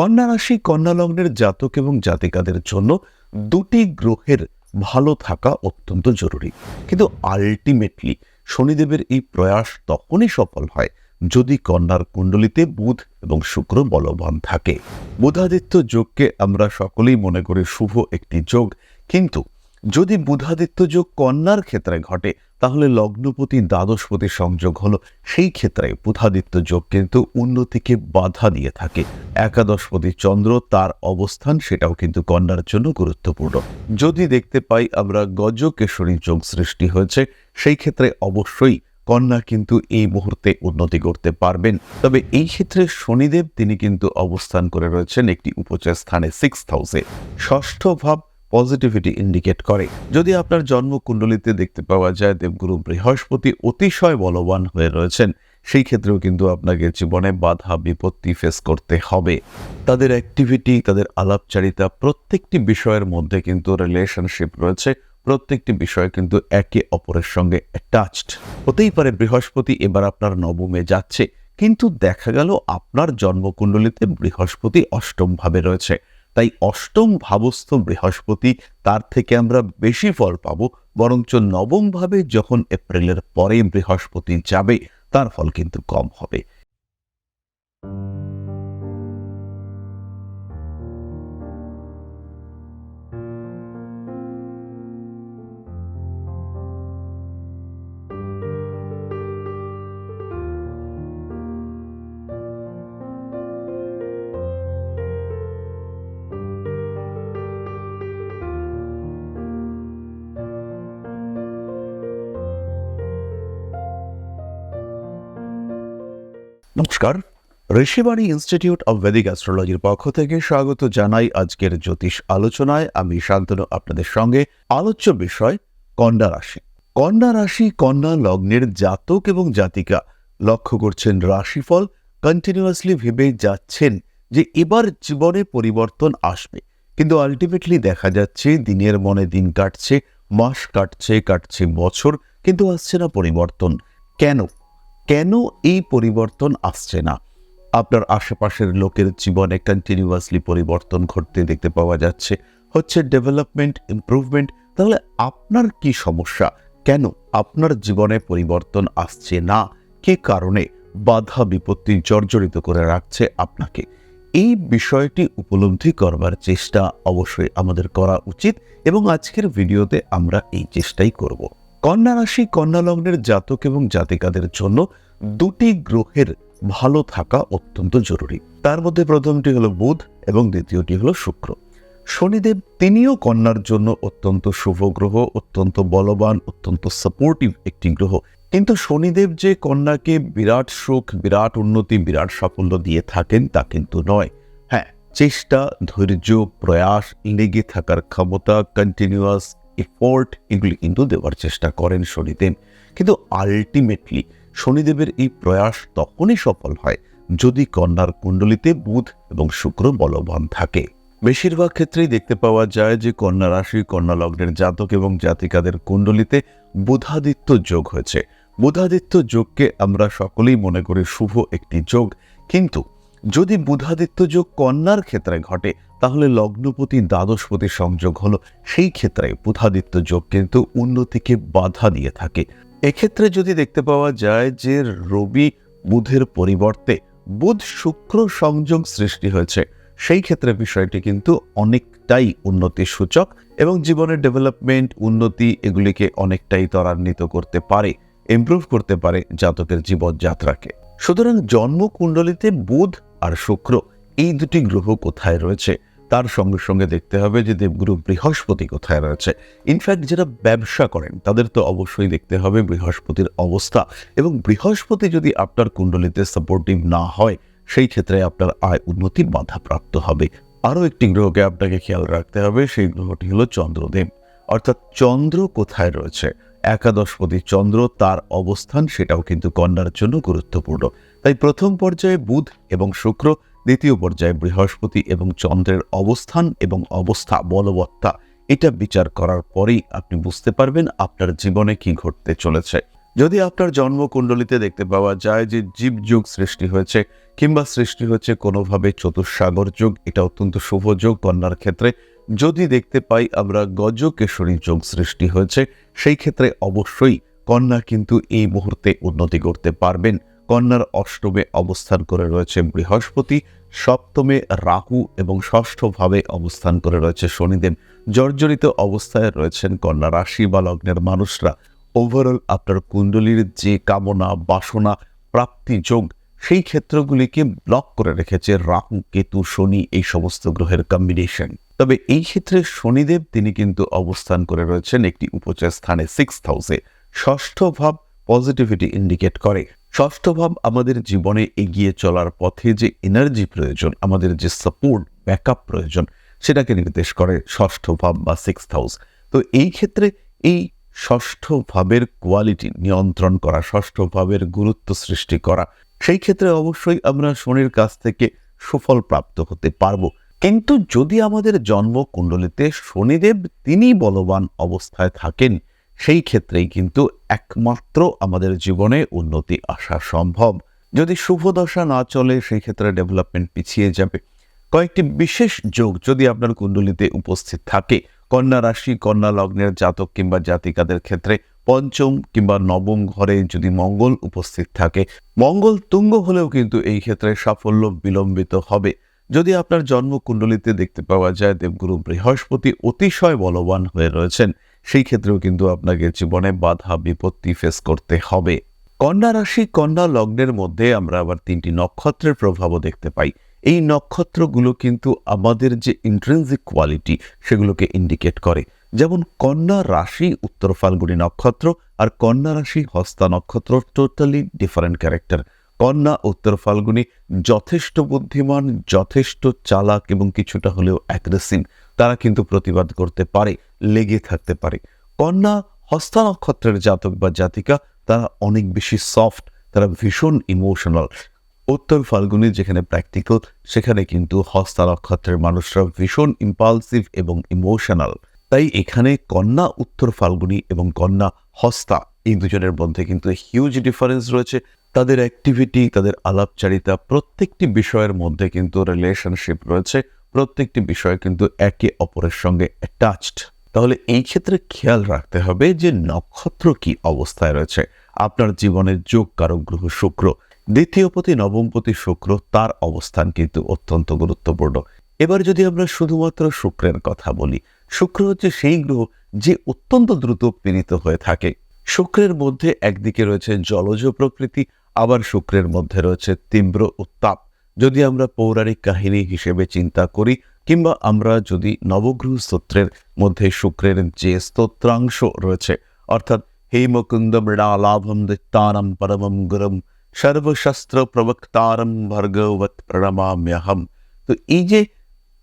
কন্যা রাশি, কন্যা লগ্নের জাতক এবং জাতিকাদের জন্য দুটি গ্রহের ভালো থাকা অত্যন্ত জরুরি। কিন্তু আলটিমেটলি শনিদেবের এই প্রয়াস তখনই সফল হয় যদি কন্যার কুণ্ডলিতে বুধ এবং শুক্র বলবান থাকে। বুধাদিত্য যোগকে আমরা সকলেই মনে করি শুভ একটি যোগ, কিন্তু যদি বুধাদিত্য যোগ কন্যার ক্ষেত্রে ঘটে, তাহলে লগ্নপতি দ্বাদশপতি সংযোগ হলো। সেই ক্ষেত্রে বুধাদিত্য যোগ কিন্তু উন্নতিকে বাধা দিয়ে থাকে। একাদশপতি চন্দ্র তার অবস্থান সেটাও কিন্তু কন্যার জন্য গুরুত্বপূর্ণ। যদি দেখতে পাই আমরা গজকেশরী যোগ সৃষ্টি হয়েছে, সেই ক্ষেত্রে অবশ্যই কন্যা কিন্তু এই মুহূর্তে উন্নতি করতে পারবেন। তবে এই ক্ষেত্রে শনিদেব, তিনি কিন্তু অবস্থান করে রয়েছেন একটি উপচয় স্থানে সিক্স হাউসে ষষ্ঠ ভাব পজিটিভিটি ইন্ডিকেট করে। যদি আপনার জন্মকুণ্ডলিতে দেখতে পাওয়া যায়, দেবগুরু বৃহস্পতি অতিশয় বলবান হয়ে রয়েছেন, সেই ক্ষেত্রেও কিন্তু আপনাকে জীবনে বাধা, বিপত্তি ফেস করতে হবে। তাদের অ্যাক্টিভিটি তাদের আলাপচারিতা প্রত্যেকটি বিষয়ের মধ্যে কিন্তু রিলেশনশিপ রয়েছে। প্রত্যেকটি বিষয় কিন্তু একে অপরের সঙ্গে অ্যাটাচড হতেই পারে বৃহস্পতি এবার আপনার নবমে যাচ্ছে, কিন্তু দেখা গেল আপনার জন্মকুণ্ডলিতে বৃহস্পতি অষ্টম ভাবে রয়েছে। তাই অষ্টম ভাবস্থ বৃহস্পতি তার থেকে আমরা বেশি ফল পাবো, বরঞ্চ নবম ভাবে যখন এপ্রিলের পরে বৃহস্পতি যাবে, তার ফল কিন্তু কম হবে। নমস্কার। ঋষিবাণী ইনস্টিটিউট অব ভেদিক অ্যাস্ট্রোলজির পক্ষ থেকে স্বাগত জানাই আজকের জ্যোতিষ আলোচনায়। আমি শান্তনু, আপনাদের সঙ্গে আলোচ্য বিষয় কন্যা রাশি। কন্যা রাশি কন্যা লগ্নের জাতক এবং জাতিকা লক্ষ্য করছেন রাশিফল কন্টিনিউয়াসলি ভেবে যাচ্ছেন যে এবার জীবনে পরিবর্তন আসবে। কিন্তু আলটিমেটলি দেখা যাচ্ছে দিনের মনে দিন কাটছে, মাস কাটছে কাটছে বছর, কিন্তু আসছে না পরিবর্তন। কেন? কেন এই পরিবর্তন আসছে না? আপনার আশেপাশের লোকের জীবনে কন্টিনিউয়াসলি পরিবর্তন ঘটতে দেখতে পাওয়া যাচ্ছে। হচ্ছে ডেভেলপমেন্ট ইমপ্রুভমেন্ট তাহলে আপনার কি সমস্যা? কেন আপনার জীবনে পরিবর্তন আসছে না? কি কারণে বাধা বিপত্তি জর্জরিত করে রাখছে আপনাকে? এই বিষয়টি উপলব্ধি করবার চেষ্টা অবশ্যই আমাদের করা উচিত এবং আজকের ভিডিওতে আমরা এই চেষ্টাই করব। কন্যা রাশি, কন্যা লগ্নের জাতক এবং জাতিকাদের জন্য দুটি গ্রহের ভালো থাকা অত্যন্ত জরুরি। তার মধ্যে প্রথমটি হলো বুধ এবং দ্বিতীয়টি হলো শুক্র। শনিদেব তিনিও কন্যার জন্য অত্যন্ত শুভ গ্রহ, অত্যন্ত বলবান, অত্যন্ত সাপোর্টিভ একটি গ্রহ। কিন্তু শনিদেব যে কন্যাকে বিরাট সুখ, বিরাট উন্নতি, বিরাট সাফল্য দিয়ে থাকেন তা কিন্তু নয়। হ্যাঁ চেষ্টা, ধৈর্য, প্রয়াস, লেগে থাকার ক্ষমতা কন্টিনিউয়াস এফোর্ট এগুলি কিন্তু দেওয়ার চেষ্টা করেন শনিদেব। কিন্তু আলটিমেটলি শনিদেবের এই প্রয়াস তখনই সফল হয় যদি কন্যার কুণ্ডলিতে বুধ এবং শুক্র বলবান থাকে। বেশিরভাগ ক্ষেত্রেই দেখতে পাওয়া যায় যে কন্যা রাশি, কন্যা লগ্নের জাতক এবং জাতিকাদের কুণ্ডলিতে বুধাদিত্য যোগ হয়েছে। বুধাদিত্য যোগকে আমরা সকলেই মনে করি শুভ একটি যোগ। কিন্তু যদি বুধাদিত্য যোগ কন্যার ক্ষেত্রে ঘটে, তাহলে লগ্নপতি দ্বাদশপতি সংযোগ হলো। সেই ক্ষেত্রে বুধাদিত্য যোগ কিন্তু উন্নতিকে বাধা দিয়ে থাকে। এক্ষেত্রে যদি দেখতে পাওয়া যায় যে রবি বুধের পরিবর্তে বুধ শুক্র সংযোগ সৃষ্টি হয়েছে, সেই ক্ষেত্রে বিষয়টি কিন্তু অনেকটাই উন্নতির সূচক এবং জীবনের ডেভেলপমেন্ট, উন্নতি এগুলিকে অনেকটাই ত্বরান্বিত করতে পারে ইমপ্রুভ করতে পারে জাতকের জীবনযাত্রাকে। সুতরাং জন্মকুণ্ডলিতে বুধ আর শুক্র এই দুটি গ্রহ কোথায় রয়েছে, তার সঙ্গে সঙ্গে দেখতে হবে যে দেবগুরু বৃহস্পতি কোথায় রয়েছে। ইনফ্যাক্ট যারা ব্যবসা করেন, তাদের তো অবশ্যই দেখতে হবে বৃহস্পতির অবস্থা। এবং বৃহস্পতি যদি আপনার কুণ্ডলিতে সাপোর্টিভ না হয়, সেই ক্ষেত্রে আপনার আয় উন্নতি বাধাপ্রাপ্ত হবে। আরও একটি গ্রহকে আপনাকে খেয়াল রাখতে হবে, সেই গ্রহটি হলো চন্দ্রদেব। অর্থাৎ চন্দ্র কোথায় রয়েছে? একাদশপতি চন্দ্র, তার অবস্থান সেটাও কিন্তু কন্যার জন্য গুরুত্বপূর্ণ। তাই প্রথম পর্যায়ে বুধ এবং শুক্র, দ্বিতীয় পর্যায়ে বৃহস্পতি এবং চন্দ্রের অবস্থান এবং অবস্থা বলবত্তা। এটা বিচার করার পরেই আপনি বুঝতে পারবেন আপনার জীবনে কি ঘটতে চলেছে। যদি আপনার জন্মকুণ্ডলিতে দেখতে পাওয়া যায় যে জীবযোগ সৃষ্টি হয়েছে, কিংবা সৃষ্টি হচ্ছে কোনোভাবে চতুর্সাগর যোগ, এটা অত্যন্ত শুভ যোগ কন্যার ক্ষেত্রে, যদি দেখতে পাই আমরা গজকেশরী যোগ সৃষ্টি হয়েছে, সেই ক্ষেত্রে অবশ্যই কন্যা কিন্তু এই মুহূর্তে উন্নতি করতে পারবেন। কন্যার অষ্টমে অবস্থান করে রয়েছে বৃহস্পতি, সপ্তমে রাহু এবং ষষ্ঠভাবে অবস্থান করে রয়েছে শনিদেব। জর্জরিত অবস্থায় রয়েছেন কন্যা রাশি বা লগ্নের মানুষরা। ওভারঅল আপনার কুণ্ডলীর যে কামনা, বাসনা, প্রাপ্তি যোগ, সেই ক্ষেত্রগুলিকে ব্লক করে রেখেছে রাহু, কেতু, শনি, এই সমস্ত গ্রহের কম্বিনেশন তবে এই ক্ষেত্রে শনিদেব তিনি কিন্তু অবস্থান করে রয়েছেন একটি উপচয় স্থানে সিক্স হাউসে ষষ্ঠ ভাব পজিটিভিটি ইন্ডিকেট করে। ষষ্ঠ ভাব আমাদের জীবনে এগিয়ে চলার পথে যে এনার্জি প্রয়োজন, আমাদের যে সাপোর্ট ব্যাকআপ প্রয়োজন, সেটাকে নির্দেশ করে ষষ্ঠ ভাব বা সিক্স হাউস তো এই ক্ষেত্রে এই ষষ্ঠ ভাবের কোয়ালিটি নিয়ন্ত্রণ করা ষষ্ঠ ভাবের গুরুত্ব সৃষ্টি করা, সেই ক্ষেত্রে অবশ্যই আমরা শনির কাছ থেকে সুফল প্রাপ্ত হতে পারব। কিন্তু যদি আমাদের জন্ম কুণ্ডলিতে শনিদেব তিনি বলবান অবস্থায় থাকেন, সেই ক্ষেত্রেই কিন্তু একমাত্র আমাদের জীবনে উন্নতি আসা সম্ভব। যদি শুভ দশা না চলে, সেই ক্ষেত্রে ডেভেলপমেন্ট পিছিয়ে যাবে। কয়েকটি বিশেষ যোগ যদি আপনার কুণ্ডলিতে উপস্থিত থাকে কন্যা রাশি, কন্যা লগ্নের জাতক কিংবা জাতিকাদের ক্ষেত্রে পঞ্চম কিংবা নবম ঘরে যদি মঙ্গল উপস্থিত থাকে, মঙ্গল তুঙ্গ হলেও কিন্তু এই ক্ষেত্রে সাফল্য বিলম্বিত হবে। যদি আপনার জন্মকুণ্ডলিতে দেখতে পাওয়া যায়, দেবগুরু বৃহস্পতি অতিশয় বলবান হয়ে রয়েছেন, সেই ক্ষেত্রেও কিন্তু আপনাকে জীবনে বাধা বিপত্তি ফেস করতে হবে। কন্যা রাশি, কন্যা লগ্নের মধ্যে আমরা আবার তিনটি নক্ষত্রের প্রভাবও দেখতে পাই। এই নক্ষত্রগুলো কিন্তু আমাদের যে ইন্ট্রেন্সিক কোয়ালিটি সেগুলোকে ইন্ডিকেট করে। যেমন কন্যা রাশি উত্তর ফাল্গুনী নক্ষত্র আর কন্যা রাশি হস্তা নক্ষত্র টোটালি ডিফারেন্ট ক্যারেক্টার কন্যা উত্তর ফাল্গুনী যথেষ্ট বুদ্ধিমান, যথেষ্ট চালাক এবং কিছুটা হলেও অ্যাগ্রেসিভ তারা কিন্তু প্রতিবাদ করতে পারে, লেগে থাকতে পারে। কন্যা হস্তা নক্ষত্রের জাতক বা জাতিকা, তারা অনেক বেশি সফট তারা ভীষণ ইমোশনাল উত্তর ফাল্গুনি, যেখানে প্র্যাকটিক্যাল সেখানে কিন্তু হস্তা নক্ষত্রের মানুষরা ভীষণ ইম্পালসিভ এবং ইমোশনাল তাই এখানে কন্যা, উত্তর ফাল্গুনি এবং কন্যা, হস্তা এই দুজনের মধ্যে কিন্তু হিউজ ডিফারেন্স রয়েছে। তাদের অ্যাক্টিভিটি তাদের আলাপচারিতা, প্রত্যেকটি বিষয়ের মধ্যে কিন্তু রিলেশনশিপ রয়েছে। প্রত্যেকটি বিষয় কিন্তু একে অপরের সঙ্গে অ্যাটাচড তাহলে এই ক্ষেত্রে খেয়াল রাখতে হবে যে নক্ষত্র কি অবস্থায় রয়েছে। আপনার জীবনের যোগ কারক গ্রহ শুক্র দ্বিতীয় পতি নবমপতি শুক্র, তার অবস্থান কিন্তু অত্যন্ত গুরুত্বপূর্ণ। এবার যদি আমরা শুধুমাত্র শুক্রের কথা বলি, শুক্র হচ্ছে সেই গ্রহ যে অত্যন্ত দ্রুত পীড়িত হয়ে থাকে। শুক্রের মধ্যে একদিকে রয়েছে জলজ প্রকৃতি, আবার শুক্রের মধ্যে রয়েছে তীব্র উত্তাপ। যদি আমরা পৌরাণিক কাহিনী হিসেবে চিন্তা করি, কিংবা আমরা যদি নবগ্রহ স্তোত্রের মধ্যে শুক্রের যে স্তোত্রাংশ রয়েছে, অর্থাৎ হে মুকুন্দ মৃণালাভম দিত্তানম পরমম গুরম সর্বশস্ত্র প্রবক্তারম ভর্গবত প্রণমাম্যহম। তো এই যে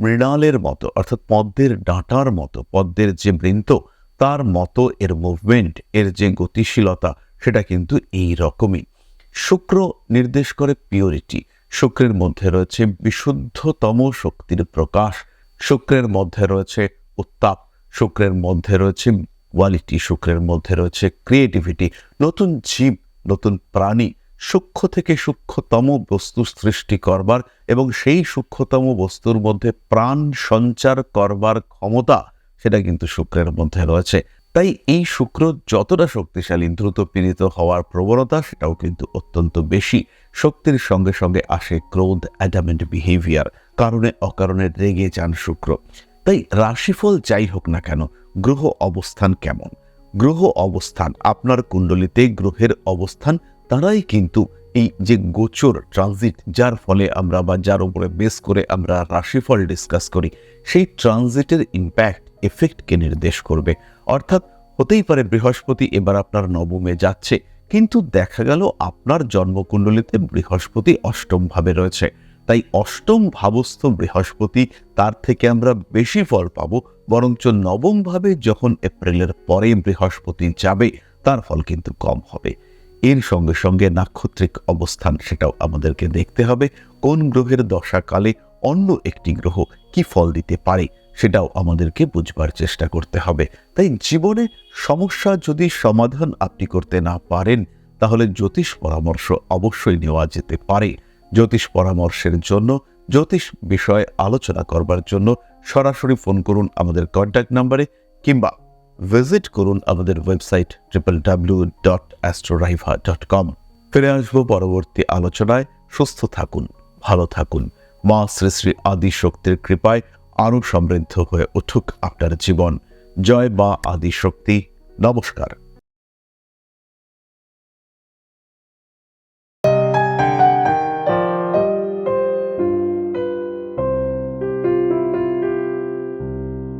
মৃণালের মতো, অর্থাৎ পদ্মের ডাঁটার মতো, পদ্মের যে বৃন্ত, তার মতো এর মুভমেন্ট এর যে গতিশীলতা, সেটা কিন্তু এই রকমই। শুক্র নির্দেশ করে পিওরিটি শুক্রের মধ্যে রয়েছে বিশুদ্ধতম শক্তির প্রকাশ। শুক্রের মধ্যে রয়েছে উত্তাপ। শুক্রের মধ্যে রয়েছে কোয়ালিটি শুক্রের মধ্যে রয়েছে ক্রিয়েটিভিটি নতুন জীব, নতুন প্রাণী। সূক্ষ্ম থেকে সূক্ষ্মতম বস্তু সৃষ্টি করবার এবং সেই সূক্ষ্মতম বস্তুর মধ্যে প্রাণ সঞ্চার করবার ক্ষমতা সেটা কিন্তু শুক্রের মধ্যে রয়েছে। তাই এই শুক্র যতটা শক্তিশালী, দ্রুত পীড়িত হওয়ার প্রবণতা সেটাও কিন্তু অত্যন্ত বেশি। শক্তির সঙ্গে সঙ্গে আসে ক্রোধ, অ্যাডামেন্ট বিহেভিয়ার, কারণে অকারণে রেগে যান শুক্র। তাই রাশিফল যাই হোক না কেন, গ্রহ অবস্থান কেমন? গ্রহ অবস্থান, আপনার কুণ্ডলিতে গ্রহের অবস্থান তারাই কিন্তু এই যে গোচর ট্রানজিট যার ফলে আমরা বা যার উপরে বেস করে আমরা রাশিফল ডিসকাস করি, সেই ট্রানজিটের ইম্প্যাক্ট এফেক্টকে নির্দেশ করবে। অর্থাৎ হতেই পারে বৃহস্পতি এবার আপনার নবমে যাচ্ছে, কিন্তু দেখা গেল আপনার জন্মকুণ্ডলিতে বৃহস্পতি অষ্টম ভাবে রয়েছে। তাই অষ্টম ভাবস্থ বৃহস্পতি, তার থেকে আমরা বেশি ফল পাবো, বরঞ্চ নবম ভাবে যখন এপ্রিলের পরে বৃহস্পতি যাবে, তার ফল কিন্তু কম হবে। এর সঙ্গে সঙ্গে নাক্ষত্রিক অবস্থান সেটাও আমাদেরকে দেখতে হবে। কোন গ্রহের দশাকালে অন্য একটি গ্রহ কি ফল দিতে পারে সেটাও আমাদেরকে বুঝবার চেষ্টা করতে হবে। তাই জীবনে সমস্যা যদি সমাধান আপনি করতে না পারেন, তাহলে জ্যোতিষ পরামর্শ অবশ্যই নেওয়া যেতে পারে। জ্যোতিষ পরামর্শের জন্য, জ্যোতিষ বিষয়ে আলোচনা করবার জন্য সরাসরি ফোন করুন আমাদের কন্ট্যাক্ট নাম্বারে কিংবা ভিজিট করুন আমাদের website triple W dot Astroraiva dot com ফিরে আসব পরবর্তী আলোচনায়। সুস্থ থাকুন, ভালো থাকুন। মা শ্রী শ্রী আদি শক্তির কৃপায় আরও সমৃদ্ধ হয়ে উঠুক আপনার জীবন। জয় মা আদি শক্তি নমস্কার।